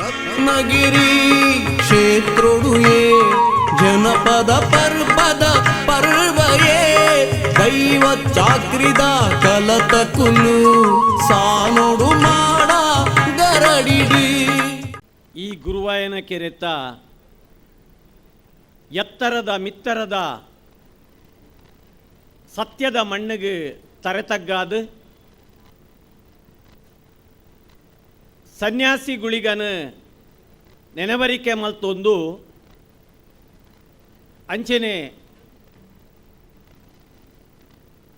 ರತ್ನಗಿರಿ ಕ್ಷೇತ್ರೊಡುಯೇ ಜನಪದ ಪರ್ವದ ಪರ್ವಯೇ, ದೈವ ಚಾಕ್ರಿದ ಕಲತಕುಲು ಸಾನೋಡು ಮಾಡ ಗರಡಿಡಿ. ಈ ಗುರುವಾಯನ ಕೆರೆತ ಎತ್ತರದ ಮಿತ್ತರದ ಸತ್ಯದ ಮಣ್ಣಿಗೆ ತರೆತಗ್ಗಾದು. ಸನ್ಯಾಸಿಗಳಿಗನ ನೆನವರಿಕೆ ಮಲ್ತೊಂದು ಅಂಚನೆ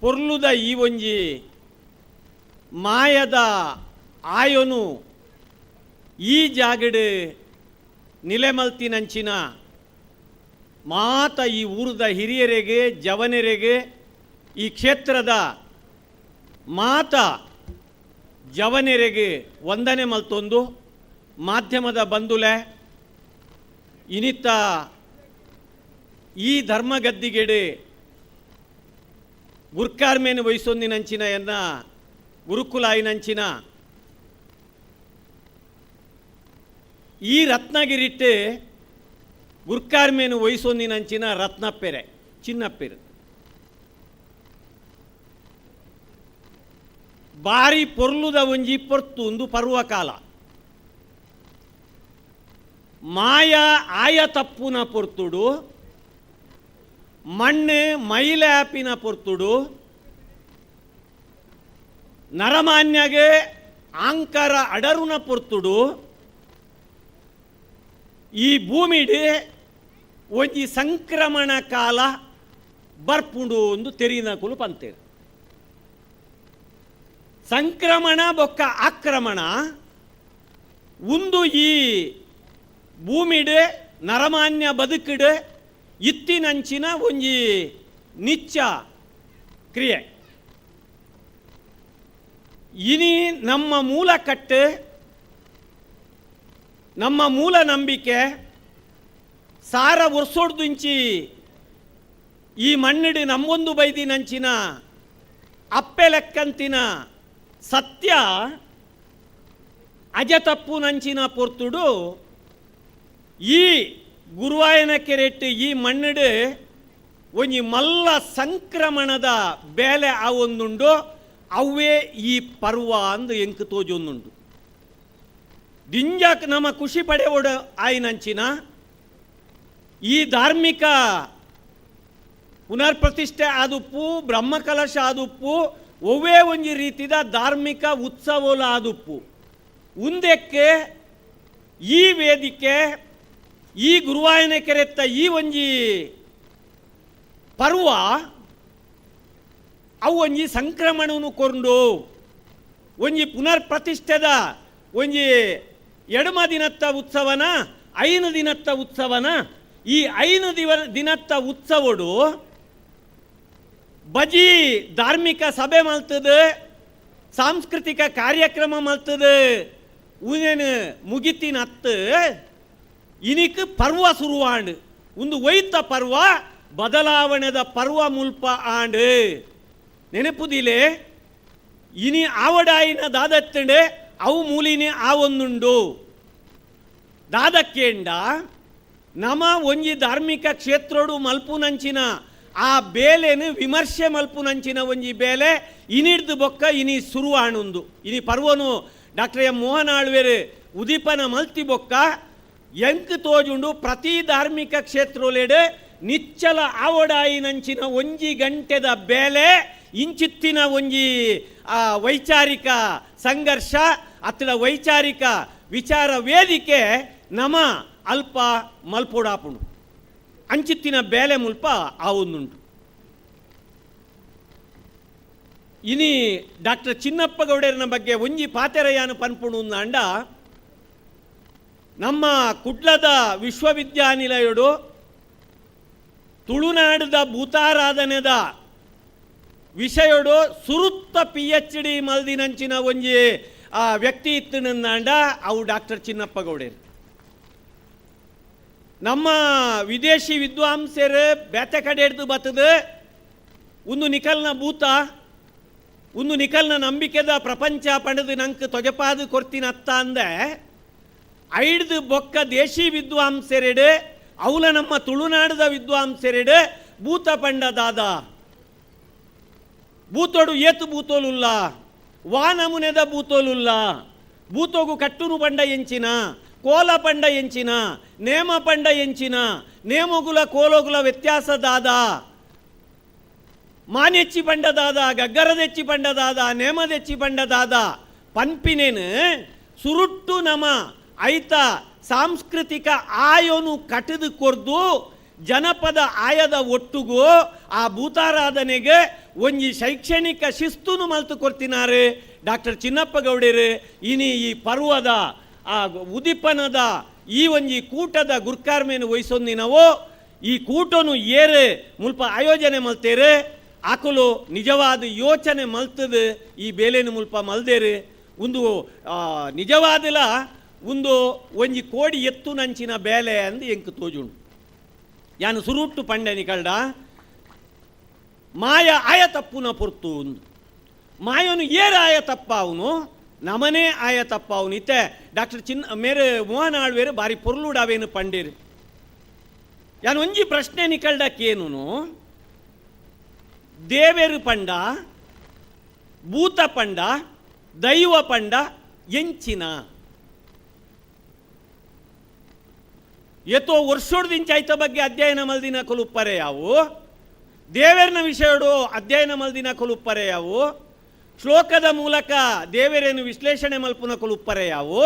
ಪೊರ್ಲುದ ಈ ಒಂಜಿ ಮಾಯದ ಆಯೊನು ಈ ಜಾಗಡ್ ನಿಲೆಮಲ್ತಿನಂಚಿನ ಮಾತ ಈ ಊರದ ಹಿರಿಯರಿಗೆ, ಜವನರಿಗೆ, ಈ ಕ್ಷೇತ್ರದ ಮಾತ ಜವನರಿಗೆ ವಂದನೆ ಮಲ್ತೊಂದು ಮಾಧ್ಯಮದ ಬಂಧುಲೆ ಇನಿತ್ತ ಈ ಧರ್ಮ ಧರ್ಮಗದ್ದಿಗೆಡೆ ಗುರ್ಕಾರ್ಮೇನು ವಹಿಸೊಂದಿನಂಚಿನ ಎನ್ನ ಗುರುಕುಲಾಯಿನಂಚಿನ ಈ ರತ್ನಗಿರಿಟ್ಟೆ ಗುರ್ಕಾರ್ಮೇನು ವಹಿಸೊಂದಿನಂಚಿನ ರತ್ನಪ್ಪೆರೆ, ಚಿನ್ನಪ್ಪೆರು. ಬಾರಿ ಪೊರ್ಲುದ ಒಂಜಿ ಪೊರ್ತುಂದು ಪರ್ವಕಾಲ ಮಾಯ ಆಯ ತಪ್ಪುನ ಪೊರ್ತುಡು, ಮಣ್ಣು ಮೈಲಾಪಿನ ಪೊರ್ತುಡು, ನರಮಾನ್ಯಗೆ ಆಂಕರ ಅಡರುನ ಪೊರ್ತುಡು, ಈ ಭೂಮಿಡಿ ಒಂಜಿ ಸಂಕ್ರಮಣ ಕಾಲ ಬರ್ಪುಂಡು ಒಂದು ತೆರಿನಕುಲು ಪಂತೇರು. ಸಂಕ್ರಮಣ ಬೊಕ್ಕ ಆಕ್ರಮಣ. ಒಂದು ಈ ಭೂಮಿಡ್, ನರಮಾನ್ಯ ಬದುಕಿಡೆ, ಇತ್ತಿನಂಚಿನ ಒಂಜಿ ನಿಚ್ಚ ಕ್ರಿಯೆ. ಇನಿ ನಮ್ಮ ಮೂಲ ಕಟ್ಟು, ನಮ್ಮ ಮೂಲ ನಂಬಿಕೆ, ಸಾರ ಒರ್ಸೋಡ್ದುಂಚಿ ಈ ಮಣ್ಣಿಡಿ ನಮ್ಮೊಂದು ಬೈದಿನಂಚಿನ ಅಪ್ಪೆ ಲೆಕ್ಕಂತಿನ ಸತ್ಯ ಅಜ ತಪ್ಪು ನಂಚಿನ ಪೊರ್ತುಡು ಈ ಗುರುವಾಯನ ಕೆರೆಟ್ಟು ಈ ಮಣ್ಣಡು ಒಂಜಿ ಮಲ್ಲ ಸಂಕ್ರಮಣದ ಬೇಲೆ ಆ ಒಂದುಂಡು ಅವೇ ಈ ಪರ್ವ ಅಂದು ಎಂಕ್ ತೋಜೊಂದುಂಡು ದಿಂಜಾಕ್ ನಮ್ಮ ಖುಷಿ ಪಡೆಯೋಡು ಆಯ್ನಂಚಿನ, ಈ ಧಾರ್ಮಿಕ ಪುನರ್ಪ್ರತಿಷ್ಠೆ ಆದುಪ್ಪು, ಬ್ರಹ್ಮಕಲಶ ಆದುಪ್ಪು ಒವ್ವೇ ಒಂಜಿ ರೀತಿದ ಧಾರ್ಮಿಕ ಉತ್ಸವಲ ಆದುಪ್ಪು. ಉಂದೆಕ್ಕೆ ಈ ವೇದಿಕೆ, ಈ ಗುರುವಾಯನ ಕೆರೆತ್ತ ಈ ಒಂಜಿ ಪರ್ವ, ಅವು ಒಂಜಿ ಸಂಕ್ರಮಣವನ್ನು ಕೊಂಡು ಒಂಜಿ ಪುನರ್ ಪ್ರತಿಷ್ಠೆದ ಒಂಜಿ ಎಡಮ ದಿನತ್ತ ಉತ್ಸವನ, ಐನು ದಿನತ್ತ ಉತ್ಸವನ, ಈ ಐನು ದಿನತ್ತ ಉತ್ಸವಡು ಬಜಿ ಧಾರ್ಮಿಕ ಸಭೆ ಮಲ್ತದೆ, ಸಾಂಸ್ಕೃತಿಕ ಕಾರ್ಯಕ್ರಮ ಮಲ್ತದೆ ಉನೇನು ಮುಗಿತಿನ ಅತ್ತು, ಇನಿಕ್ ಪರ್ವ ಶುರುವಾಂಡ್ ಒಂದು ಒಯ್ತ ಪರ್ವ, ಬದಲಾವಣೆದ ಪರ್ವ ಮುಲ್ಪ ಆಂಡ್. ನೆನಪುದಿಲೆ, ಇನಿ ಆವಡಾಯಿನ ದಾದತ್ತಂಡೆ, ಅವು ಮೂಲಿನಿ ಆವೊಂದುಂಡು. ದಾದಕ್ಕೇಂಡ, ನಮ ಒಂಜಿ ಧಾರ್ಮಿಕ ಕ್ಷೇತ್ರೋಡು ಮಲ್ಪುನಂಚಿನ ಆ ಬೇಲೆನು ವಿಮರ್ಶೆ ಮಲ್ಪುನಂಚಿನ ಒಂಜಿ ಬೇಲೆ ಇನಿಡ್ದು ಬೊಕ್ಕ ಇನಿ ಸುರುವಾಣುಂದು. ಇನಿ ಪರ್ವನು ಡಾಕ್ಟರ್ ಎಂ ಮೋಹನ್ ಆಳ್ವೇರು ಉದೀಪನ ಮಲ್ತಿ ಬೊಕ್ಕ ಎಂಕ್ ತೋಜುಂಡು ಪ್ರತಿ ಧಾರ್ಮಿಕ ಕ್ಷೇತ್ರೋಲೆಡೆ ನಿಚ್ಚಲ ಆವಡಾಯಿ ನಂಚಿನ ಒಂಜಿ ಗಂಟೆದ ಬೇಲೆ ಇಂಚಿತ್ತಿನ ಒಂಜಿ ಆ, ವೈಚಾರಿಕ ಸಂಘರ್ಷ ಅತ್ತಡ ವೈಚಾರಿಕ ವಿಚಾರ ವೇದಿಕೆ ನಮ ಅಲ್ಪ ಮಲ್ಪೋಡಾಪುಂಡು ಅಂಚಿತ್ತಿನ ಬೇಲೆ ಮುಲ್ಪ ಆ ಒಂದುಂಟು. ಇನಿ ಡಾಕ್ಟರ್ ಚಿನ್ನಪ್ಪ ಗೌಡರನ ಬಗ್ಗೆ ಒಂಜಿ ಪಾತೆರಯ್ಯನ ಪನ್ಪುಣು ಅಂಡ, ನಮ್ಮ ಕುಟ್ಲದ ವಿಶ್ವವಿದ್ಯಾನಿಲಯಡು ತುಳುನಾಡದ ಭೂತಾರಾಧನೆದ ವಿಷಯಡು ಸುರುತ್ತ ಪಿ ಎಚ್ ಡಿ ಮಲ್ದಿನಂಚಿನ ಒಂಜಿ ವ್ಯಕ್ತಿ ಇತ್ತನಂದಾಂಡ ಅವು ಡಾಕ್ಟರ್ ಚಿನ್ನಪ್ಪ ಗೌಡರು. ನಮ್ಮ ವಿದೇಶಿ ವಿದ್ವಾಂಸರು ಬೇತೆ ಕಡೆ ಹಿಡ್ದು ಬರ್ತದೆ ಒಂದು ನಿಕಲ್ನ ಭೂತ ಒಂದು ನಿಖಲ್ನ ನಂಬಿಕೆದ ಪ್ರಪಂಚ ಪಡೆದು ನಂಗೆ ತೊಜಪಾದು ಕೊಡ್ತೀನಿ ಅತ್ತ ಅಂದೆ. ಐಡ್ದು ಬೊಕ್ಕ ದೇಶಿ ವಿದ್ವಾಂಸರಿಡು, ಅವಲ ನಮ್ಮ ತುಳುನಾಡದ ವಿದ್ವಾಂಸರಿಡು ಭೂತ ಪಂಡದಾದ. ಭೂತೋಡು ಏತು ಭೂತೋಲುಲ್ಲ, ವಾ ನಮುನೆದ ಭೂತೋಲುಲ್ಲ, ಭೂತೋಗು ಕಟ್ಟುನು ಪಂಡ ಎಂಚಿನ ಕೋಲ ಪಂಡ ಎಂಚಿನ, ನೇಮ ಪಂಡ ಎಂಚಿನ ನೇಮಗುಲ ಕೋಲೋಗುಲ ವ್ಯತ್ಯಾಸದಾದ, ಮಾನೆಚ್ಚಿ ಪಂಡದಾದ, ಗಗ್ಗರದೆಚ್ಚಿ ಪಂಡದಾದ, ನೇಮದೆಚ್ಚಿ ಪಂಡದಾದ ಪಂಪಿನೇನು ಸುರುಟ್ಟು ನಮ ಐತ ಸಾಂಸ್ಕೃತಿಕ ಆಯೋನು ಕಟದು ಕೊರ್ದು ಜನಪದ ಆಯದ ಒಟ್ಟುಗೂ ಆ ಭೂತಾರಾಧನೆಗೆ ಒಂಜಿ ಶೈಕ್ಷಣಿಕ ಶಿಸ್ತುನು ಮಲ್ತು ಕೊಡ್ತಿನಾರು ಡಾಕ್ಟರ್ ಚಿನ್ನಪ್ಪ ಗೌಡರು, ಇನಿ ಈ ಪರ್ವದ ಆ ಉದಿಪನದ ಈ ಒಂಜಿ ಕೂಟದ ಗುರ್ಕಾರ್ಮೇನು ವಹಿಸೊಂದಿನವೋ ಈ ಕೂಟನು ಏರೆ ಮುಲ್ಪ ಆಯೋಜನೆ ಮಲ್ತೇರೆ. ಆಕಲು ನಿಜವಾದ ಯೋಚನೆ ಮಲ್ತದ. ಈ ಬೇಲೆನ ಮುಲ್ಪ ಮಲ್ದೇರು. ಒಂದು ನಿಜವಾದಲ ಒಂದು ಒಂಜಿ ಕೋಡಿ ಎತ್ತು ನಂಚಿನ ಬೇಲೆ ಅಂದು ಎಂಕ್ ತೋಜುಂಡು ಯಾನು ಸುರುಟ್ಟು ಪಂಡನಿ ಕಳ್ಡ. ಮಾಯ ಆಯ ತಪ್ಪುನ ಪೊರ್ತು ಒಂದು ಮಾಯನು ಏರ ಆಯ ತಪ್ಪ ಅವನು. ನಮನೇ ಆಯ ತಪ್ಪ ಅವನು ಡಾಕ್ಟರ್ ಚಿನ್ನ ಮೇರೆ ಮೋಹನ್ ಆಳ್ವೇರು ಬಾರಿ ಪೊರ್ಲುಡಾವೇನು ಪಂಡೀರಿ? ಯಾನು ಒಂಜಿ ಪ್ರಶ್ನೆ ನಿಕಲ್ಡಕ್ಕೇನು ದೇವೇರು ಪಂಡ, ಭೂತ ಪಂಡ, ದೈವ ಪಂಡ, ಎಂಚಿನ? ಎತ್ತೋ ವರ್ಷೋಡ್ದಿಂಚ ಐತ ಬಗ್ಗೆ ಅಧ್ಯಯನ ಮಲ್ದಿನ ಕೊಲುಪ್ಪರೆ ಯಾವು? ದೇವೇರ್ನ ವಿಷಯಡು ಅಧ್ಯಯನ ಮಲ್ದಿನ ಕೊಲುಪ್ಪರೆ ಯಾವು? ಶ್ಲೋಕದ ಮೂಲಕ ದೇವರೇನು ವಿಶ್ಲೇಷಣೆ ಮಲ್ಪುನ ಕೊಲುಪ್ಪರೆ ಯಾವು?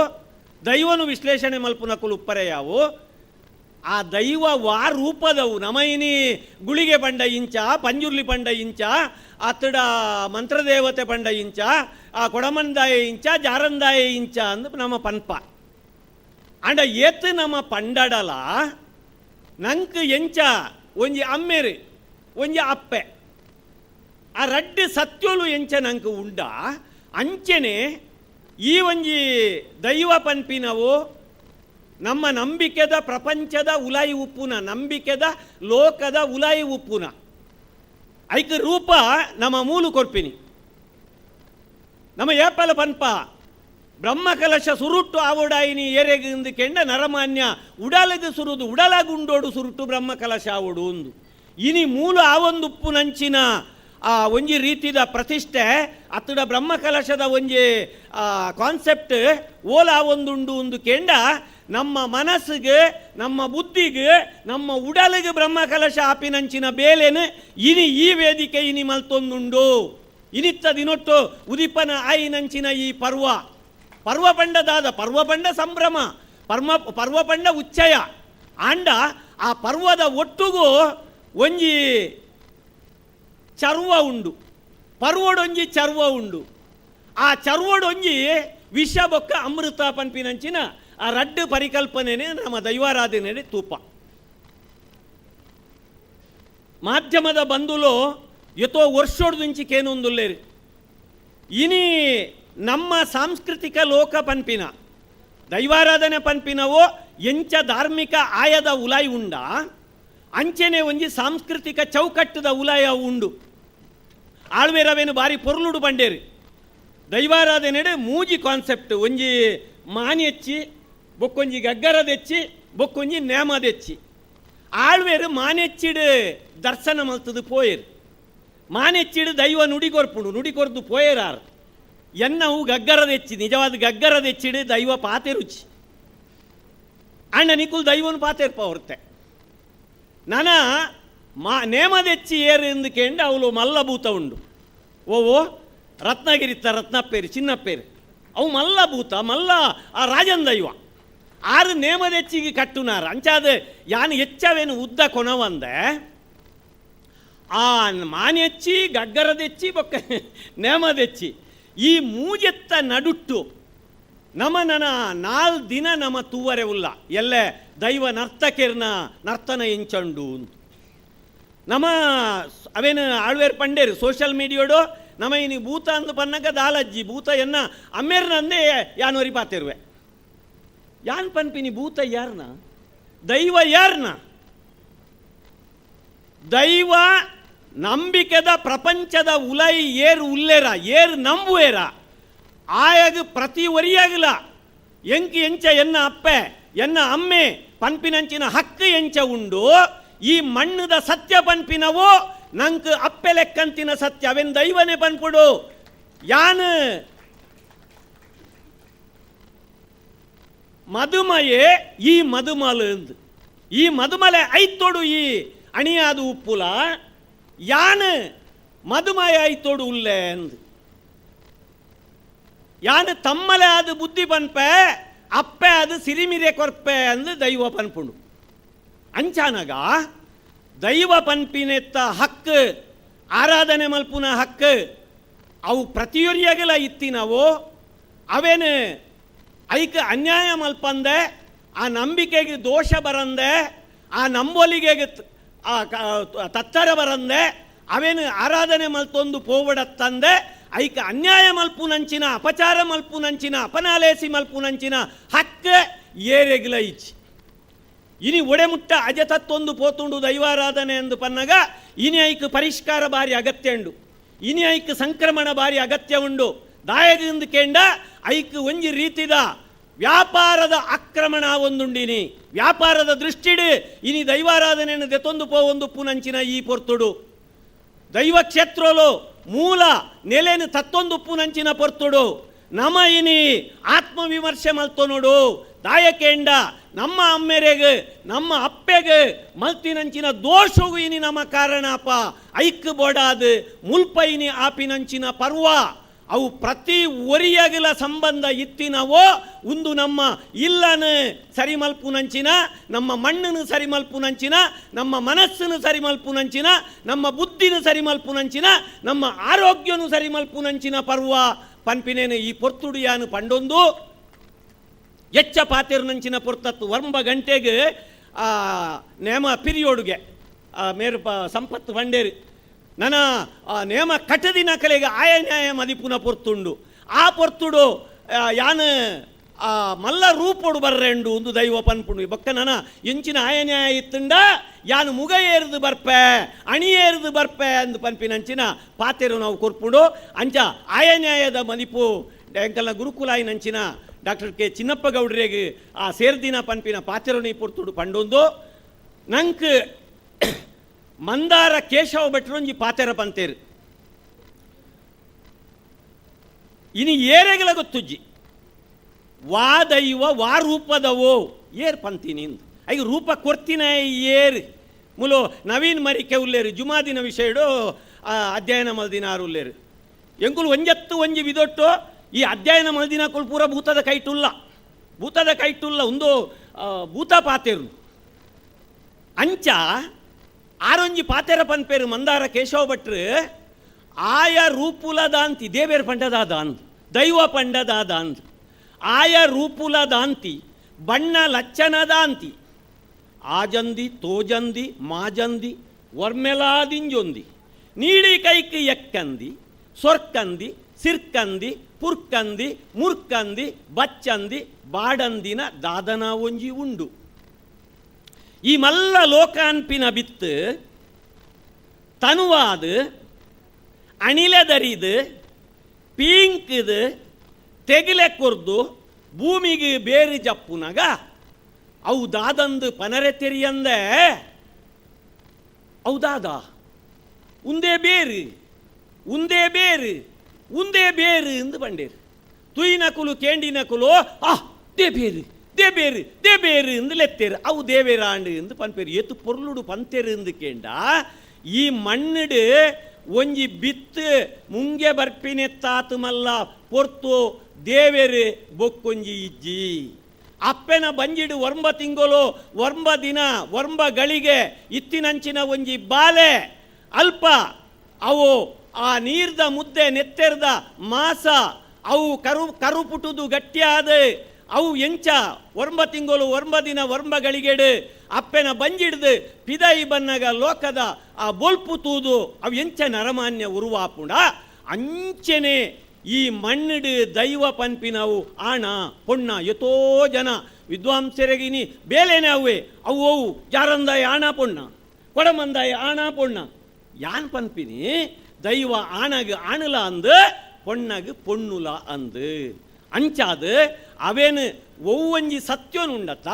ದೈವನು ವಿಶ್ಲೇಷಣೆ ಮಲ್ಪುನ ಕೊಲುಪ್ಪರೆ ಯಾವು? ಆ ದೈವ ವಾ ರೂಪದವು. ನಮೈನಿ ಗುಳಿಗೆ ಪಂಡ ಇಂಚ, ಪಂಜುರ್ಲಿ ಪಂಡ ಇಂಚ ಅತ್ತಡ ಮಂತ್ರದೇವತೆ ಪಂಡ ಇಂಚ, ಆ ಕೊಡಮಂದಾಯ ಇಂಚ, ಜಾರಂದಾಯ ಇಂಚ ಅಂದ್ ನಮ್ಮ ಪನ್ಪ. ಅಂಡ ಏತ್ ನಮ್ಮ ಪಂಡಡಲ, ನಂಕ್ ಎಂಚ, ಒಂಜಿ ಅಮ್ಮೆರು, ಒಂಜಿ ಅಪ್ಪೆ. ಆ ರಡ್ಡೆ ಸತ್ಯೋಲು ಎಂಚನಂಕ ಉಂಡ, ಅಂಚನೆ ಈ ಒಂಜಿ ದೈವ ಪನ್ಪಿನವು ನಮ್ಮ ನಂಬಿಕೆದ ಪ್ರಪಂಚದ ಉಲಾಯಿ ಉಪ್ಪುನ, ನಂಬಿಕೆದ ಲೋಕದ ಉಲಾಯಿ ಉಪ್ಪುನ. ಐಕ ರೂಪ ನಮ್ಮ ಮೂಲು ಕೊರ್ಪಿನಿ ನಮ್ಮ ಏಪಲ ಪನ್ಪ, ಬ್ರಹ್ಮಕಲಶ ಸುರುಟ್ಟು ಆವಡಾಯಿನಿ ಏರೆಗಿಂದು ಕೆಂಡ ನರಮಾನ್ಯ ಉಡಾಲದ ಸುರುದು, ಉಡಲಗುಂಡೋಡು ಸುರುಟ್ಟು ಬ್ರಹ್ಮಕಲಶ ಆವುಡು ಒಂದು ಇನಿ ಮೂಲ ಉಪ್ಪು ನಂಚಿನ ಆ ಒಂಜಿ ರೀತಿದ ಪ್ರತಿಷ್ಠೆ, ಅತ್ತಡ ಬ್ರಹ್ಮಕಲಶದ ಒಂಜಿ ಕಾನ್ಸೆಪ್ಟ್ ಓಲಾ ಒಂದುಂಡು ಒಂದು ಕೆಂಡ. ನಮ್ಮ ಮನಸ್ಸಿಗೆ, ನಮ್ಮ ಬುದ್ಧಿಗೆ, ನಮ್ಮ ಉಡಲಿಗೆ ಬ್ರಹ್ಮಕಲಶ ಆಪಿನಂಚಿನ ಬೇಲೆನು ಇನಿ ಈ ವೇದಿಕೆ ಇನಿ ಮಲ್ತೊಂದುಂಡು. ಇನಿತ್ತ ದಿನೊಟ್ಟು ಉದಿಪನ ಆಯಿ ನಂಚಿನ ಈ ಪರ್ವ. ಪರ್ವ ಪಂಡದಾದ ಪರ್ವ ಪಂಡ ಸಂಭ್ರಮ, ಪರ್ಮ ಪರ್ವ ಪಂಡ ಉಚ್ಚಯ. ಆಂಡ ಆ ಪರ್ವದ ಒಟ್ಟುಗೂ ಒಂಜಿ ಚರ್ವ ಉಂಡು ಪರ್ವಡೊಂಜಿ ಚರ್ವ ಉಂಡು ಆ ಚರ್ವಡೊಂಜಿ ವಿಷ ಬೊಕ್ಕ ಅಮೃತ ಪನ್ಪಿನಂಚಿನ ಆ ರಡ್ಡು ಪರಿಕಲ್ಪನೆನೇ ನಮ್ಮ ದೈವಾರಾಧನೆ ತೂಪ ಮಾಧ್ಯಮದ ಬಂದುಲು ಎತೋ ವರ್ಷೋಡ್ದುಂಚಿ ಕೇನೊಂದುಲ್ಲೇರಿ ಇನಿ ನಮ್ಮ ಸಾಂಸ್ಕೃತಿಕ ಲೋಕ ಪನ್ಪಿನ ದೈವಾರಾಧನೆ ಪನ್ಪಿನವೋ ಎಂಚ ಧಾರ್ಮಿಕ ಆಯದ ಉಲಾಯಿ ಉಂಡ ಅಂಚೆನೆ ಒಂಜಿ ಸಾಂಸ್ಕೃತಿಕ ಚೌಕಟ್ಟದ ಉಲಾಯ ಉಂಡು ಆಳ್ವೇರವೇನು ಬಾರಿ ಪೊರ್ಲುಡು ಬಂಡೇರಿ ದೈವಾರಾಧನೆಡೆ ಮೂಜಿ ಕಾನ್ಸೆಪ್ಟ್ ಒಂಜಿ ಮಾನಿ ಹೆಚ್ಚಿ ಬೊಕ್ಕೊಂಜಿ ಗಗ್ಗರದೆಚ್ಚಿ ಬೊಕ್ಕೊಂಜಿ ನೇಮದೆಚ್ಚಿ ಆಳ್ವೇರು ಮಾನೆಚ್ಚಿಡು ದರ್ಶನ ಮಲ್ತದು ಪೋಯರು ಮಾನೆಚ್ಚಿಡು ದೈವ ನುಡಿಗೊರ್ಪುಡು ನುಡಿಗೊರ್ದು ಪೋಯರಾರು ಎನ್ನವು ಗಗ್ಗರದೆಚ್ಚಿ ನಿಜವಾದ ಗಗ್ಗರದೆಚ್ಚಿಡು ದೈವ ಪಾತೆ ರುಚಿ ಅಣ್ಣ ನಿಕುಲ್ ದೈವನು ಪಾತೆರ್ಪ ಹೊರತೆ ನನ ಮಾ ನೇಮದೆಚ್ಚಿ ಏರು ಎಂದು ಕೇಂದ್ರ ಅವಳು ಮಲ್ಲಭೂತ ಉಂಡು. ಓವೋ ರತ್ನಗಿರಿತ್ತ ರತ್ನಪ್ಪೇರಿ, ಚಿನ್ನಪ್ಪೇರಿ. ಅವು ಮಲ್ಲಭೂತ, ಮಲ್ಲ ಆ ರಾಜನ್ ದೈವ ಆರು ನೇಮದೆಚ್ಚಿಗೆ ಕಟ್ಟುನಾರ. ಅಂಚಾದ ಯಾನು ಹೆಚ್ಚವೇನು ಉದ್ದ ಕೊನವಂದೆ, ಆ ಮಾನೆಚ್ಚಿ, ಗಗ್ಗರದೆಚ್ಚಿ, ಬೊಕ್ಕ ನೇಮದೆಚ್ಚಿ. ಈ ಮೂಜೆತ್ತ ನಡುಟ್ಟು, ನಮನನ ನಾಲ್ ದಿನ ನಮ ತೂವರೆ ಉಲ್ಲ. ಎಲ್ಲೆ ದೈವ ನರ್ತಕೆರ್ನ ನರ್ತನ ಎಂಚಂಡು ಅಂತ ನಮ ಅವೇನು ಆಳ್ವೇರ್ ಪಂಡೇರು ಸೋಷಿಯಲ್ ಮೀಡಿಯೋಡು ನಮ್ಮ ಇನಿ ಭೂತ ಅಂದು ಪನ್ನಗ ದಾಲಜ್ಜಿ, ಭೂತ ಎನ್ನ ಅಮ್ಮೇರ್ನಂದೇ ಯಾನೋರಿ ಪಾತಿರುವೆ. ಯಾನ್ ಪನ್ಪಿನಿ ಭೂತ ಯಾರ್ನ? ದೈವ ಯಾರ್ನ? ದೈವ ನಂಬಿಕೆದ ಪ್ರಪಂಚದ ಉಲೈ ಏರು ಉಲ್ಲೇರ, ಏರು ನಂಬುವೇರ. ಆಯಾಗ ಪ್ರತಿ ಒರಿಯಾಗಲ ಎಂಕಿ ಎಂಚ ಎನ್ನ ಅಪ್ಪೆ, ಎನ್ನ ಅಮ್ಮೆ, ಪನ್ಪಿನಂಚಿನ ಹಕ್ಕು ಎಂಚ ಉಂಡು. ಈ ಮಣ್ಣದ ಸತ್ಯ ಪನ್ಪಿನವು ನಂಕ್ ಅಪ್ಪೆ ಲೆಕ್ಕಂತಿನ ಸತ್ಯ ಅವೆನ್ ದೈವನೇ ಪನ್ಪುಡು ಯಾನ್? ಮಧುಮಯೇ ಈ ಮಧುಮಲ ಅಂದ್. ಈ ಮಧುಮಲೆ ಐತೋಡು ಈ ಅಣಿಯಾದ ಉಪ್ಪುಲ. ಯಾನ್? ಮಧುಮಯ ಐತೋಡು ಉಲ್ಲೆ ಅಂದ್. ಯಾನ್? ತಮ್ಮಲೆ ಅದು ಬುದ್ಧಿ ಪನ್ಪೆ ಅಪ್ಪೆ ಅದು ಸಿರಿಮಿರೆ ಕೊರ್ಪೆ ಅಂದು ದೈವ ಪನ್ಪುಂಡು ಅಂಚಾನಗ ದೈವ ಪನ್ಪಿನೆತ್ತ ಹಕ್ಕು ಆರಾಧನೆ ಮಲ್ಪುನ ಹಕ್ಕು ಅವು ಇತ್ತಿ ನಾವು ಅವೇನು ಐಕ ಅನ್ಯಾಯ ಮಲ್ಪಂದೆ, ಆ ನಂಬಿಕೆಗೆ ದೋಷ ಬರಂದೆ, ಆ ನಂಬೊಲಿಗೆ ತತ್ತರ ಬರಂದೆ, ಅವೇನು ಆರಾಧನೆ ಮಲ್ತೊಂದು ತಂದೆ ಐಕ ಅನ್ಯಾಯ ಮಲ್ಪುನಂಚಿನ, ಅಪಚಾರ ಮಲ್ಪುನಂಚಿನ, ಅಪನಾಲೇಸಿ ಮಲ್ಪುನಂಚಿನ ಹಕ್ಕ ಏರೆಗಿಲ ಇಚ್ಚಿ ಇನಿ ಒಡೆಮುಟ್ಟ ಅಜತತ್ತೊಂದು ಪೋತುಂಡು ದೈವಾರಾಧನೆ ಎಂದು ಪನ್ನಗ, ಇನಿ ಐಕ್ ಪರಿಷ್ಕಾರ ಬಾರಿ ಅಗತ್ಯ ಉಂಡು ಇನಿ ಐಕ್ ಸಂಕ್ರಮಣ ಬಾರಿ ಅಗತ್ಯ ಉಂಡು ದಾಯದಿಂದ ಕೇಂಡ ಐಕ್ ಒಂಜಿ ರೀತಿದ ವ್ಯಾಪಾರದ ಆಕ್ರಮಣ ಒಂದುಂಡಿನಿ. ವ್ಯಾಪಾರದ ದೃಷ್ಟಿಡಿ ಇನಿ ದೈವಾರಾಧನೆಯನ್ನು ದೆತೊಂದು ಪೋವೊಂದು ಪುನಂಚಿನ ಈ ಪೊರ್ತುಡು. ದೈವ ಕ್ಷೇತ್ರಲು ಮೂಲ ನೆಲೆನು ತತ್ತೊಂದು ಉಪ್ಪುನಂಚಿನ ಪೊರ್ತುಡು. ನಮ ಇನಿ ಆತ್ಮವಿಮರ್ಶೆ ಮಲ್ತು ದಾಯಕೇಂಡ ನಮ್ಮ ಅಮ್ಮೆರೆಗೆ, ನಮ್ಮ ಅಪ್ಪೆಗೆ, ಮಲ್ತಿನಂಚಿನ ದೋಷವು ಇನಿ ನಮ್ಮ ಕಾರಣಪ್ಪ ಐಕ್ ಬೋಡಾದು ಮುಲ್ಪೈನಿ ಆಪಿನಂಚಿನ ಪರ್ವ. ಅವು ಪ್ರತಿ ಒರಿಯಗಲ ಸಂಬಂಧ ಇತ್ತಿನವೋ ಒಂದು ನಮ್ಮ ಇಲ್ಲನು ಸರಿಮಲ್ಪುನಂಚಿನ, ನಮ್ಮ ಮಣ್ಣನ್ನು ಸರಿಮಲ್ಪುನಂಚಿನ, ನಮ್ಮ ಮನಸ್ಸನ್ನು ಸರಿಮಲ್ಪುನಂಚಿನ, ನಮ್ಮ ಬುದ್ಧಿನ ಸರಿ ಮಲ್ಪುನಂಚಿನ ನಮ್ಮ ಆರೋಗ್ಯನು ಸರಿಮಲ್ಪುನಂಚಿನ ಪರ್ವ. ಪನ್ಪಿನೇನು ಈ ಪೊರ್ತುಡಿಯಾನು ಪಂಡೊಂದು. ಎಚ್ಚ ಪಾತಿರ್ನಂಚಿನ ಪುರ್ತತ್ತು. ವರ್ಮ ಗಂಟೆಗೆ ಆ, ನೇಮ ಪಿರಿಯೋಡುಗೆ ಮೇರು ಪ ಸಂಪತ್ತು ಬಂಡೇರಿ. ನನ್ನ ನೇಮ ಕಟದಿನ ಕಲೆಗೆ ಆಯ ನ್ಯಾಯ ಮದಿಪುನ ಪೊರ್ತುಂಡು. ಆ ಪೊರ್ತುಡು ಆ ಮಲ್ಲ ರೂಪೋಡು ಬರ್ರೆಂಡು ಒಂದು ದೈವ ಪನ್ಪುಂಡು. ಬೊಕ್ಕ ನನ ಎಂಚಿನ ಆಯ ನ್ಯಾಯ ಇತ್ತುಂಡ ಯಾನು ಮುಗ ಏರಿದು ಬರ್ಪೆ ಅಣಿ ಏರಿದು ಬರ್ಪೆ ಅಂದು ಪನ್ಪಿನಂಚಿನ ಪಾತೆರು ನಾವು ಕೊರ್ಪುಡು. ಅಂಚ ಆಯ ನ್ಯಾಯದ ಮದಿಪು ಗುರುಕುಲಾಯಿ ಗುರುಕುಲಾಯಿನಂಚಿನ ಡಾಕ್ಟರ್ ಕೆ ಚಿನ್ನಪ್ಪ ಗೌಡ್ರಿಗೆ ಆ ಸೇರ್ದಿನ ಪನ್ಪಿನ ಪಾಚರಣಿ ಪುರ್ತುಡು ಪಂಡೊಂದು. ನಂಕ್ ಮಂದಾರ ಕೇಶವ ಭಟ್ರೊಂಜಿ ಪಾತೆರ ಪಂತೇರು. ಇನಿ ಏರೆಗಳ ಗೊತ್ತುಜ್ಜಿ. ವಾ ದೈವ ವಾ ರೂಪದವೋ ಏರ್ ಪಂತೀನಿ ಐಗ ರೂಪ ಕೊರ್ತಿನ ಏರ್. ಮುಲು ನವೀನ್ ಮರಿಕೆ ಉಲ್ಲೇರು ಜುಮಾದಿನ ವಿಷಯಡು ಅಧ್ಯಯನ ಮಲ್ದಿನಾರು ಉಲ್ಲೇರು. ಎಂಕುಲು ಒಂಜತ್ತು ಒಂಜಿ ವಿದೊಟ್ಟು ಈ ಅಧ್ಯಯನ ಮಲ್ದಿನ ಕುಲ್ಪೂರ ಭೂತದ ಕೈಟುಲ್ಲ ಭೂತದ ಕೈಟುಲ್ಲ ಒಂದು ಭೂತ ಪಾತೆರು. ಅಂಚ ಆರೊಂಜಿ ಪಾತೆರ ಪನ್ಪೇರು ಮಂದಾರ ಕೇಶವ ಭಟ್ರು, ಆಯ ರೂಪುಲ ದಾಂತಿ ದೇವೇರ್ ಪಂಡದಾದ ಅಂದ್ ದೈವ ಪಂಡದಾದ ಅಂದ್ ಆಯ ರೂಪುಲ ದಾಂತಿ ಬಣ್ಣ ಲಚ್ಚನ ದಾಂತಿ ಆಜಂದಿ, ತೋಜಂದಿ, ಮಾಜಂದಿ, ವರ್ಮೆಲಾದಿಂಜೊಂದಿ. ನೀಡಿ ಕೈಕ್ ಎಕ್ಕಂದಿ, ಸೊರ್ಕಂದಿ, ಸಿರ್ಕಂದಿ ಪುರ್ಕಂದಿ, ಮುರ್ಕಂದಿ, ಬಚ್ಚಂದಿ, ಬಾಡಂದಿನ ದಾದನ ಒಂಜಿ ಉಂಡು. ಈ ಮಲ್ಲ ಲೋಕಾನ್ಪಿನ ಬಿತ್ತು, ತನುವಾದ, ಅಣಿಲೆದರಿದು, ಪೀಂಕ್ದು, ತೆಗಿಲೆ ಕೊರ್ದು, ಭೂಮಿಗೆ ಬೇರಿ ಜಪ್ಪುನಗ ಅವು ದಾದಂದು ಪನರೆ ತೆರಿಯಂದೆ. ಅವು ದಾದ, ಉಂದೇ ಬೇರು ಉಂದೇ ಬೇರು. ಉಂದೇ ಬೇರು ಎಂದು ಬಂಡೇರು. ತುಯಿನಕುಲು ಕೇಂಡಿನಕುಲು ಆ, ದೇ ಬೇರು ದೇ ಬೇರು ದೇ ಬೇರು ಎಂದು ಲೆತ್ತೇರು. ಅವು ದೇವೇರಾಂಡು ಎಂದು ಪನ್ಪೇರು. ಎತ್ತು ಪೊರ್ಲುಡು ಪಂತೇರು ಎಂದು ಕೇಂಡ. ಈ ಮಣ್ಣಿಡು ಒಂಜಿ ಬಿತ್ತು ಮುಂಗೆ ಬರ್ಪಿನೆ ತಾತು ಮಲ್ಲ. ಪೊರ್ತು ದೇವೇರು ಬೊಕ್ಕೊಂಜಿ ಇಜ್ಜಿ. ಅಪ್ಪೆನ ಬಂಜಿಡು ವರ್ಮ ತಿಂಗಳು ವರ್ಮ ದಿನ ವರ್ಮ ಗಳಿಗೆ, ಇತ್ತಿನಂಚಿನ ಒಂಜಿ ಬಾಲೆ. ಅಲ್ಪ ಅವು ಆ ನೀರ್ದ ಮುದ್ದೆ, ನೆತ್ತೆರ್ದ ಮಾಸ, ಅವು ಕರು ಕರು ಪುಟುದು ಗಟ್ಟಿಯಾದ. ಅವು ಎಂಚ ಒರ್ಮ ತಿಂಗಳು ಒರ್ಮ ದಿನ ಒರ್ಮಗಳಿಗೆಡು ಗಳಿಗೆಡು. ಅಪ್ಪೆನ ಬಂಜಿಡ್ದು ಪಿದೈ ಬನ್ನಗ ಲೋಕದ ಆ ಬೊಲ್ಪು ತೂದು, ಅವು ಎಂಚ ನರಮಾನ್ಯ ಉರುವಾಪುಂಡ. ಅಂಚೆನೆ ಈ ಮಣ್ಣಿಡು ದೈವ ಪನ್ಪಿನವು ಆಣ, ಪೊಣ್ಣ ಎತೋ ಜನ. ವಿದ್ವಾಂಸರಿಗಿನಿ ಬೇಲೆನೆ ಅವೆ ಅವು ಅವು, ಯಾರಂದಾಯ ಆಣ, ಪೊಣ್ಣ? ಕೊಡಮಂದಾಯ ಆಣ, ಪೊಣ್ಣ? ಯಾನ್ ಪನ್ಪಿನಿ? ದೈವ ಆಣಗ ಆಣಲ ಅಂದು பொண்ணகு பொண்ணுல அந்து ಅಂಚಾದ ಅವೇನು ಒವ್ವಂಜಿ ಸತ್ಯನುಂಡತ್ತ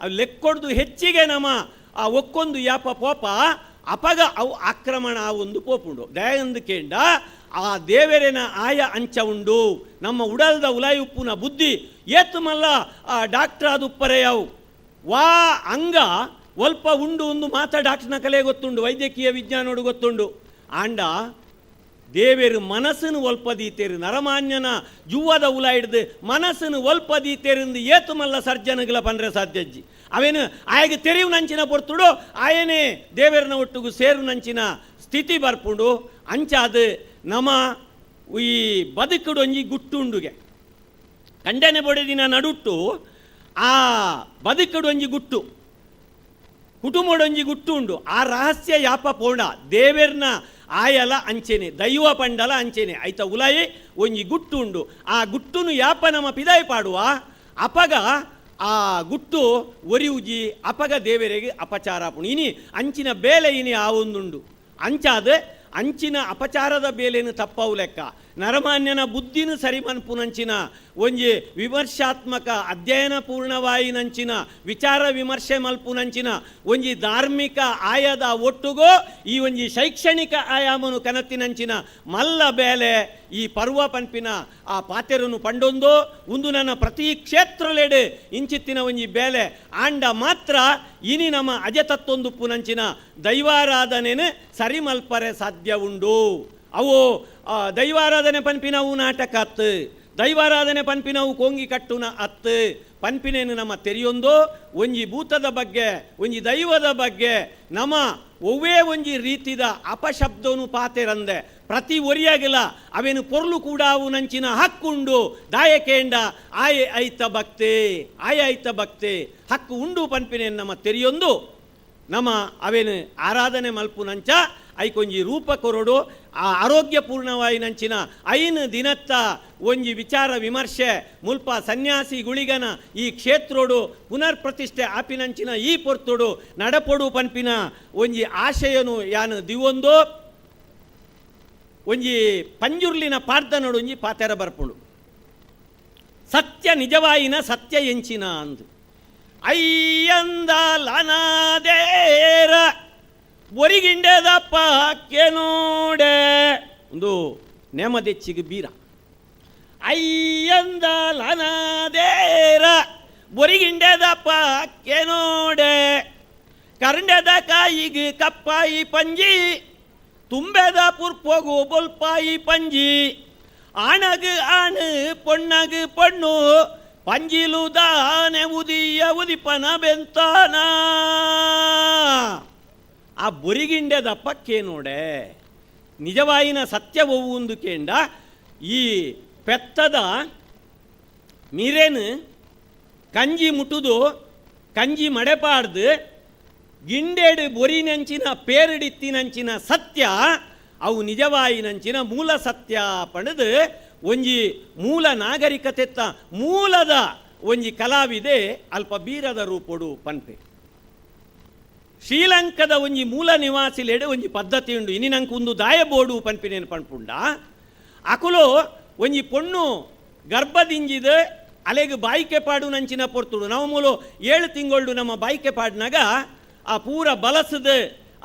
ಅವು ಲೆಕ್ಕೊಡ್ದು ಹೆಚ್ಚಿಗೆ ನಮ್ಮ ಆ ಒಕ್ಕೊಂದು ಯಾಪ ಪೋಪ ಅಪಗ ಅವು ಆಕ್ರಮಣ ಒಂದು ಪೋಪುಂಡು ದಯಂದು ಕೇಂಡ ಆ ದೇವರಿನ ಆಯ ಅಂಚ ಉಂಡು ನಮ್ಮ ಉಡಲ್ದ ಉಲಾಯಿ ಉಪ್ಪುನ ಬುದ್ಧಿ ಏತು ಮಲ್ಲ ಆ ಡಾಕ್ಟರ್ ಅದು ಉಪ್ಪರೆಯವು ವಾ ಅಂಗ ಒಲ್ಪ ಉಂಡು ಒಂದು ಮಾತ ಡಾಕ್ಟರ್ನ ಕಲೆ ಗೊತ್ತುಂಡು ವೈದ್ಯಕೀಯ ವಿಜ್ಞಾನೋಡು ಗೊತ್ತುಂಡು ಆಂಡ ದೇವೇರು ಮನಸ್ಸನ್ನು ಒಲ್ಪದೀತೇರು ನರಮಾನ್ಯನ ಜುವದ ಉಲ ಹಿಡ್ದು ಮನಸ್ಸನ್ನು ಒಲ್ಪದೀತೇರಿಂದ ಏತು ಮಲ್ಲ ಸರ್ಜನಗಳ ಪಂಡ್ರೆ ಸಾಧ್ಯಜ್ಜಿ ಅವೇನು ಆಯಗೆ ತೆರಿವು ನಂಚಿನ ಪೊರ್ತುಡು ಆಯನೇ ದೇವೇರನ ಒಟ್ಟಿಗೂ ಸೇರು ನಂಚಿನ ಸ್ಥಿತಿ ಬರ್ಪುಂಡು. ಅಂಚಾದ ನಮ ಈ ಬದುಕುಡು ಒಂಜಿ ಗುಟ್ಟುಂಡುಗೆ. ಕಂಡನೆ ಬೊಡೆದಿನ ನಡುಟ್ಟು ಆ ಬದುಕುಡು ಒಂಜಿ ಗುಟ್ಟು. ಕುಟುಂಬಡೊಂಜಿ ಗುಟ್ಟು ಉಂಡು ಆ ರಹಸ್ಯ ಯಾಪ ಪೋಣ? ದೇವೆರ್ನ ಆಯಲ ಅಂಚೆನೆ, ದೈವ ಪಂಡಲ ಅಂಚೆನೆ. ಐತ ಉಲಾಯಿ, ಒಂಜಿ ಗುಟ್ಟು ಉಂಡು. ಆ ಗುಟ್ಟುನು ಯಾಪ ನಮ್ಮ ಪಿದಾಯ ಪಾಡುವ, ಅಪಗ ಆ ಗುಟ್ಟು ಒರಿಯುಜಿ, ಅಪಗ ದೇವರಿಗೆ ಅಪಚಾರ ಪುಣಿ. ಇನಿ ಅಂಚಿನ ಬೇಲೆ ಇನಿ ಆ ಒಂದುಂಡು. ಅಂಚಾದ ಅಂಚಿನ ಅಪಚಾರದ ಬೇಲೆಯನ್ನು ತಪ್ಪವು ಲೆಕ್ಕ. ನರಮಾನ್ಯನ ಬುದ್ಧಿನ ಸರಿಮನ್ಪುನಂಚಿನ ಒಂಜಿ ವಿಮರ್ಶಾತ್ಮಕ ಅಧ್ಯಯನ ಪೂರ್ಣವಾಯಿನಂಚಿನ ವಿಚಾರ ವಿಮರ್ಶೆ ಮಲ್ಪುನಂಚಿನ, ಒಂಜಿ ಧಾರ್ಮಿಕ ಆಯದ ಒಟ್ಟುಗೋ, ಈ ಒಂಜಿ ಶೈಕ್ಷಣಿಕ ಆಯಾಮನು ಕನತ್ತಿನಂಚಿನ ಮಲ್ಲ ಬೇಲೆ ಈ ಪರ್ವ ಪನ್ಪಿನ ಆ ಪಾತೆರನು ಪಂಡೊಂದು ಒಂದು ನನ್ನ ಪ್ರತಿ ಕ್ಷೇತ್ರಲೆಡೆ ಇಂಚಿತ್ತಿನ ಒಂಜಿ ಬೇಲೆ, ಆಂಡ ಮಾತ್ರ ಇನಿ ನಮ್ಮ ಅಜತತ್ತೊಂದು ಪುನಂಚಿನ ದೈವಾರಾಧನೆ ಸರಿಮಲ್ಪರೆ ಸಾಧ್ಯ ಉಂಡು. ಅವು ದೈವಾರಾಧನೆ ಪನ್ಪಿನವು ನಾಟಕ ಅತ್ತು ದೈವಾರಾಧನೆ ಪನ್ಪಿನವು ಕೊಂಗಿ ಕಟ್ಟುನ ಅತ್ತು ಪನ್ಪಿನೇನು ನಮ್ಮ ತೆರೆಯೊಂದು, ಒಂಜಿ ಭೂತದ ಬಗ್ಗೆ, ಒಂಜಿ ದೈವದ ಬಗ್ಗೆ, ನಮ್ಮ ಒವ್ವೇ ಒಂಜಿ ರೀತಿದ ಅಪಶಬ್ದನು ಪಾತೆರಂದೆ. ಪ್ರತಿ ಒರಿಯಾಗಿಲ್ಲ, ಅವೇನು ಪೊರ್ಲು ಕೂಡ ಅವು ನಂಚಿನ ಹಕ್ಕುಂಡು, ದಾಯಕೇಂಡ, ಆಯೆ ಐತ ಭಕ್ತಿ, ಆಯ ಐತ ಭಕ್ತಿ. ಹಕ್ಕು ಉಂಡು ಪನ್ಪಿನೇನು ನಮ್ಮ ತೆರೆಯೊಂದು. ನಮ್ಮ ಅವೇನು ಆರಾಧನೆ ಮಲ್ಪು ನಂಚ ಐಕೊಂಜಿ ರೂಪ ಕೊರಡು, ಆ ಆರೋಗ್ಯಪೂರ್ಣವಾಯಿನಂಚಿನ ನಂಚಿನ ಐನು ದಿನತ್ತ ಒಂಜಿ ವಿಚಾರ ವಿಮರ್ಶೆ, ಮುಲ್ಪ ಸನ್ಯಾಸಿ ಗುಳಿಗನ ಈ ಕ್ಷೇತ್ರೋಡು ಪುನರ್ ಪ್ರತಿಷ್ಠೆ ಆಪಿನಂಚಿನ ಈ ಪೊರ್ತುಡು ನಡಪೊಡು ಪನ್ಪಿನ ಒಂಜಿ ಆಶಯನು ಯಾನು ದಿವೊಂದು, ಒಂಜಿ ಪಂಜುರ್ಲಿನ ಪಾರ್ದನಡು ಒಂಜಿ ಪಾತೆರ ಬರ್ಪುಳು. ಸತ್ಯ ನಿಜವಾಯಿನ ಸತ್ಯ ಎಂಚಿನ ಅಂದು. ಅಯ್ಯಂದಲನಾದೇರ ಒರಿಗಿಂಡೆದಪ್ಪ ನೋಡೆ ಒಂದು ನೆಮದೆಚ್ಚಿಗೆ ಬೀರ ಅಯ್ಯಂದಲನಾದೇರ ಒರಿಗಿಂಡೆದಪ್ಪ ನೋಡೆ ಕರ್ಂಡೆದ ಕಾಯಿಗೆ ಕಪ್ಪಾಯಿ ಪಂಜಿ ತುಂಬೆದ ಪುರ್ಪೋಗು ಬೊಲ್ಪಾಯಿ ಪಂಜಿ ಆಣಗು ಆಣು ಪೊಣ್ಣಗು ಪೊಣ್ಣು ಪಂಜಿಲುದಾನೆ ಉದಿಯ ಉದಿಪನ ಬೆಂತಾನ ಆ ಬೊರಿಗಿಂಡೆದ ದಪ್ಪಕ್ಕೆ ನೋಡೆ ನಿಜವಾಯಿನ ಸತ್ಯವವು ಒಂದು ಕೇಂಡ, ಈ ಪೆತ್ತದ ಮೀರೇನು, ಕಂಜಿ ಮುಟ್ಟುದು, ಕಂಜಿ ಮಡೆಪಾಡ್ದು ನಂಚಿನ ಬೊರಿನಂಚಿನ ಪೇರಿಡಿತ್ತಿನಂಚಿನ ಸತ್ಯ, ಅವು ನಿಜವಾಯಿನಂಚಿನ ಮೂಲ ಸತ್ಯ ಪಡೆದು ಒಂಜಿ ಮೂಲ ನಾಗರಿಕತೆತ್ತ, ಮೂಲದ ಒಂಜಿ ಕಲಾವಿದೆ ಅಲ್ಪ ಬೀರದ ರೂಪೊಡು ಪನ್ಪೆ. ಶ್ರೀಲಂಕದ ಒಂಜಿ ಮೂಲ ನಿವಾಸಿಲೆಡೆ ಒಂಜಿ ಪದ್ಧತಿ ಉಂಡು. ಇನಿ ನಂಗೆ ಒಂದು ದಾಯಬೋಡು ಪನ್ಪಿನೇನು ಪನ್ಪುಂಡ ಅಕುಲು ಒಂಜಿ ಪೊಣ್ಣು ಗರ್ಭದಿಂಜಿದ ಅಲೆಗೆ ಬಾಯಿಕೆ ಪಾಡು ನಂಚಿನ ಪೊರ್ತುಡು. ನಾವು ಮೂಲ ಏಳು ತಿಂಗಳು ನಮ್ಮ ಬಾಯಿಕೆ ಪಾಡಿನಾಗ ಆ ಪೂರ ಬಲಸದ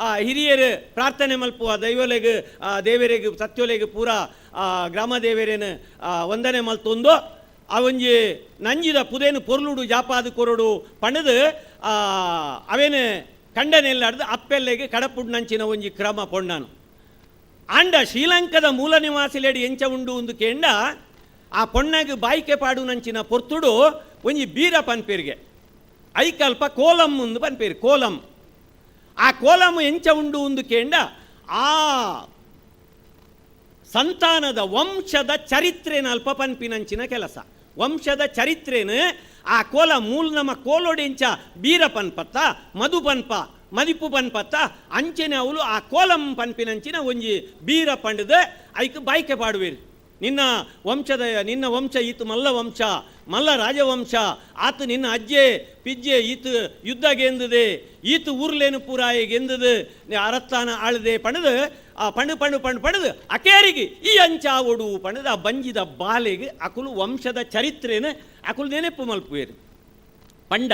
ಆ ಹಿರಿಯರು ಪ್ರಾರ್ಥನೆ ಮಲ್ಪುವ ದೈವಲೆಗೆ, ಆ ದೇವರಿಗೆ, ಸತ್ಯೋಲೆಗೆ ಪೂರ ಆ ಗ್ರಾಮ ದೇವರೇನು ವಂದನೆ ಮಲ್ತೊಂದು. ಒಂಜಿ ನಂಜಿದ ಪುದೇನು ಪೊರ್ಲುಡು, ಜಾಪಾದು ಕೊರಡು ಪಣದು ಅವೇನು ಕಂಡನೆಲ್ಲಾಡ್ದು ಅಪ್ಪೆಲ್ಲೆಗೆ ಕಡಪುಡ್ನಂಚಿನ ಒಂಜಿ ಕ್ರಮ ಪೊಣ್ಣನು. ಆಂಡ ಶ್ರೀಲಂಕದ ಮೂಲ ನಿವಾಸಿಲೆಡಿ ಎಂಚ ಉಂಡು ಒಂದು ಕೇಂಡ, ಆ ಪೊಣ್ಣಗೆ ಬಾಯಿಕೆ ಪಾಡು ನಂಚಿನ ಪೊರ್ತುಡು ಒಂಜಿ ಬೀರ ಪನ್ಪೇರಿಗೆ. ಐಕಲ್ಪ ಕೋಲಂ ಒಂದು ಪನ್ಪೇರು, ಕೋಲಂ. ಆ ಕೋಲಂ ಎಂಚ ಉಂಡು ಒಂದು ಕೇಂಡ, ಆ ಸಂತಾನದ ವಂಶದ ಚರಿತ್ರೆನ ಅಲ್ಪ ಪನ್ಪಿನಂಚಿನ ಕೆಲಸ. ವಂಶದ ಚರಿತ್ರೆನು ಆ ಕೋಲ ಮೂಲ ನಮ್ಮ ಕೋಲೊಡೆಂಚ ಬೀರ ಪನ್ಪತ್ತ, ಮಧು ಪನ್ಪ ಮದಿಪು ಪನ್ಪತ್ತ, ಅಂಚೆನೆ ಅವಳು ಆ ಕೋಲಂ ಪನ್ಪಿನಂಚಿನ ಒಂಜಿ ಬೀರ ಪಂಡದ, ಐಕ್ ಬಾಯ್ಕೆ ಪಾಡುವೇರು. ನಿನ್ನ ವಂಶದ, ನಿನ್ನ ವಂಶ ಈತು ಮಲ್ಲ ವಂಶ, ಮಲ್ಲ ರಾಜವಂಶ, ಆತು ನಿನ್ನ ಅಜ್ಜೆ, ಪಿಜ್ಜೆ ಈತು ಯುದ್ಧ ಗೆಂದದೆ ಈತು ಊರ್ಲೇನು ಪೂರಾಯ ಗೆಂದದು ಅರತ್ತಾನ ಆಳದೆ ಪಣದು, ಆ ಪಣು ಪಣು ಪಣು ಪಣದು ಅಕೇರಿಗೆ ಈ ಅಂಚ ಒಡು ಪಣದು ಆ ಬಂಜಿದ ಬಾಲೆಗೆ ಅಕುಲು ವಂಶದ ಚರಿತ್ರೆನೆ ಅಕುಲು ನೆನಪು ಮಲ್ಪುವೇರು ಪಂಡ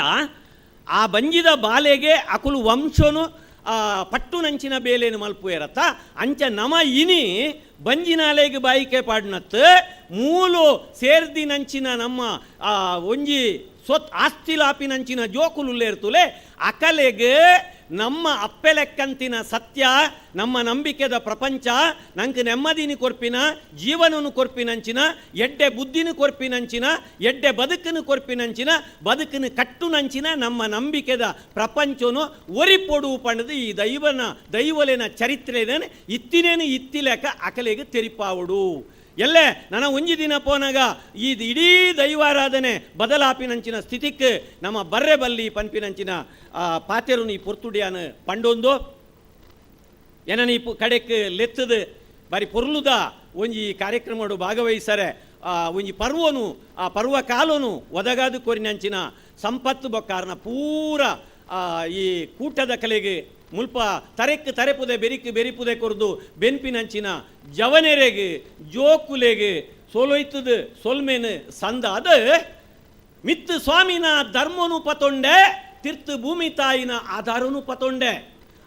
ಆ ಬಂಜಿದ ಬಾಲೆಗೆ ಅಕುಲು ವಂಶನು ಆ ಪಟ್ಟು ನಂಚಿನ ಬೇಲೇನು ಮಲ್ಪುಯರತ್ತ? ಅಂಚ ನಮ ಇನಿ ಬಂಜಿನಾಲೆಗೆ ಬಾಯಿಕೆ ಪಾಡ್ನತ್ ಮೂಲು ಸೇರ್ದಿ ನಂಚಿನ ನಮ್ಮ, ಆ, ಒಂಜಿ ಸ್ವತ್ ನಂಚಿನ ಜೋಕುಲುಲ್ಲೇರ್ತುಲೆ ಅಕಲೆಗೆ ನಮ್ಮ ಅಪ್ಪೆಲೆಕ್ಕಂತಿನ ಸತ್ಯ, ನಮ್ಮ ನಂಬಿಕೆದ ಪ್ರಪಂಚ, ನಂಗೆ ನೆಮ್ಮದಿನಿ ಕೊರ್ಪಿನ, ಜೀವನನು ಕೊರ್ಪಿನಂಚಿನ, ಎಡ್ಡೆ ಬುದ್ಧಿನ ಕೊರ್ಪಿನಂಚಿನ, ಎಡ್ಡೆ ಬದುಕನ್ನು ಕೊರ್ಪಿನಂಚಿನ, ಬದುಕನ್ನು ಕಟ್ಟುನಂಚಿನ ನಮ್ಮ ನಂಬಿಕೆದ ಪ್ರಪಂಚನು ಒರಿಪೊಡು ಪಣದು ಈ ದೈವನ ದೈವಲೆನ ಚರಿತ್ರೆ ಇತ್ತಿನೇನು ಇತ್ತಿಲೇಕ ಅಕಲೆಗೆ ತೆರಿಪಾವುಡು. ಎಲ್ಲೇ ನನ್ನ ಒಂಜಿ ದಿನ ಪೋನಾಗ ಈ ಇಡೀ ದೈವಾರಾಧನೆ ಬದಲಾಪಿನಂಚಿನ ಸ್ಥಿತಿಕ್ಕೆ ನಮ್ಮ ಬರ್ರೆ ಬಲ್ಲಿ ಪನ್ಪಿನಂಚಿನ ಪಾತೆರು ನೀ ಪೊರ್ತುಡಿಯಾನ ಪಂಡೊಂದು. ಏನ ನೀ ಕಡೆಕ್ಕೆ ಕಡೆಕ್ ಲೆತ್ತದು ಬಾರಿ ಪೊರ್ಲುದ ಒಂಜಿ ಕಾರ್ಯಕ್ರಮಡು ಭಾಗವಹಿಸರೆ ಆ, ಒಂಜಿ ಪರ್ವನು ಆ ಪರ್ವ ಕಾಲನು ಒದಗಾದು ಕೊರಿನಂಚಿನ ಸಂಪತ್ತು ಬೊಕ್ಕಾರನ ಪೂರ ಈ ಕೂಟದ ಕಲೆಗೆ ಮುಲ್ಪ ತರೆಕ್ ತರೆಪುದೆ ಬೆರಿಕ್ ಬೆರಿಪುದೆ ಕೊರ್ದು ಬೆನ್ಪಿನಂಚಿನ ಜವನೆರೆಗೆ, ಜೋಕುಲೆಗೆ ಸೋಲೊಯ್ತದು ಸೊಲ್ಮೆನ್ ಸಂದ. ಅದ ಮಿತ್ತು ಸ್ವಾಮಿನ ಧರ್ಮನು ಪತೊಂಡೆ, ತಿರ್ತು ಭೂಮಿ ತಾಯಿನ ಆಧಾರನು ಪತೊಂಡೆ.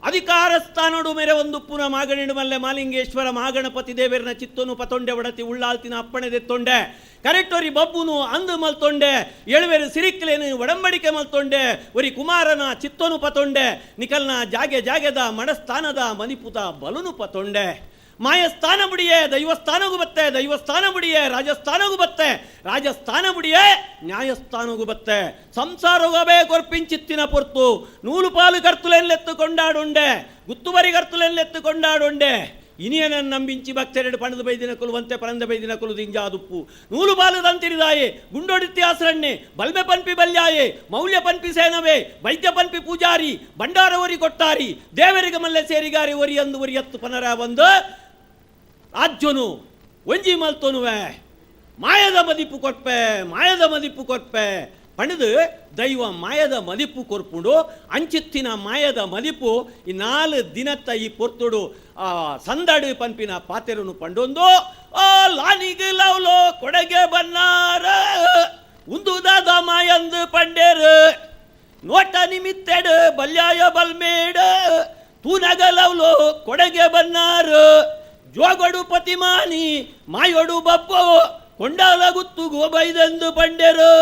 ಅಧಿಕಾರ ಸ್ಥಾನಡು ಮೇರೆ ಒಂದು ಪುನ ಮಾಗಣಿಡು ಮಲ್ಲೆ ಮಾಲಿಂಗೇಶ್ವರ ಮಾಗಣಪತಿ ದೇವರನ ಚಿತ್ತನು ಪತೊಂಡೆ, ಒಡತಿ ಉಳ್ಳಾಲ್ತಿನ ಅಪ್ಪಣೆ ದೆತ್ತೊಂಡೆ. ಕರೆಕ್ಟೊರಿ ಬಬ್ಬುನು ಅಂದು ಮಲ್ತೊಂಡೆ, ಎಳುವೆರು ಸಿರಿಕ್ಲೇನು ಒಡಂಬಡಿಕೆ ಮಲ್ತೊಂಡೆ ಒರಿ ಕುಮಾರನ ಚಿತ್ತನು ಪತೊಂಡೆ ನಿಕಲ್ನ ಜಾಗೆ ಜಾಗೆದ ಮಡಸ್ಥಾನದ ಮನಿಪುತ ಬಲುನು ಪತೊಂಡೆ ಮಾಯಸ್ಥಾನ ಬುಡಿಯೇ ದೈವಸ್ಥಾನಗೂ ಬತ್ತೆ, ದೈವಸ್ಥಾನ ಬುಡಿಯೇ ರಾಜಸ್ಥಾನಗೂ ಬತ್ತೆ, ರಾಜಸ್ಥಾನ ಬುಡಿಯೇ ನ್ಯಾಯಸ್ಥಾನಗೂ ಬತ್ತೆ. ಸಂಸಾರವೇ ಕೊರ್ಪಿಂಚಿತ್ತಿನ ಪೊರ್ತು ನೂಲು ಪಾಲು ಕರ್ತುಲೆನ್ಲೆತ್ತು ಕೊಂಡಾಡುಂಡೆ, ಗುತ್ತುವರಿ ಕರ್ತುಲೆನ್ಲೆತ್ತು ಕೊಂಡಾಡುಂಡೆ. ಇನಿಯನನ್ನು ನಂಬಿಂಚಿ ಭಕ್ತರೆಡು ಪಣದ ಬೈದಿನ ಕುಲುವಂತೆ ಪರಂದ ಬೈದಿನ ಕುಲು ದಿಂಜಾದುಪ್ಪು ನೂಲು ಬಾಲು ದಂತಿರಿದಾಯೆ ಗುಂಡೊಡಿತ್ತಿ ಆಸರಣ್ಣೆ ಬಲ್ಬೆ ಪನ್ಪಿ ಬಲ್ಯಾಯೆ ಮೌಲ್ಯ ಪನ್ಪಿ ಸೇನವೇ ವೈದ್ಯ ಪನ್ಪಿ ಪೂಜಾರಿ ಭಂಡಾರ ಒರಿ ಕೊಟ್ಟಾರಿ ದೇವರಿಗೆ ಮಲ್ಲೆ ಸೇರಿಗಾರಿ ಒರಿ ಅಂದು ಒರಿ ಎತ್ತು ಪನರ ಬಂದು ರಾಜ್ಯನು ಒಂಜಿ ಮಲ್ತೊನುವೆ ಮಾಯದ ಮದಿಪ್ಪು ಕೊಟ್ಪೆ ಮಾಯದ ಮದಿಪ್ಪು ಕೊಟ್ಪೆ ಪಣಿದು ದೈವ ಮಾಯದ ಮಲಿಪು ಕೊರ್ಪುಂಡು, ಅಂಚಿತ್ತಿನ ಮಾಯದ ಮಲಿಪು ಈ ನಾಲ್ಕು ದಿನತ್ತ ಈ ಪೊರ್ತುಡು, ಆ ಸಂದಡು ಪಂಪಿನ ಪಾತೆರುನು ಪಂಡೊಂದು, ಆ ಲಾನಿಗೆ ಲವ್ಲೋ ಕೊಡಗೆ ಬನ್ನಾರ, ಉಂದುದಾದ ಮಾಯಂದು ಪಂಡೇರು, ನೋಟ ನಿಮಿತ್ತೆಡು ಬಲ್ಯಾಯ ಬಲ್ಮೇಡು ತೂನಗಲವ್ಲು ಕೊಡಗೆ ಬನ್ನಾರು, ಜೋಗಡು ಪತಿಮಾನಿ, ಮಾಯೊಡು ಬಪ್ಪು, ಕೊಂಡಾಲ ಗುತ್ತು ಗೋಬೈದೆಂದು ಪಂಡೆರು.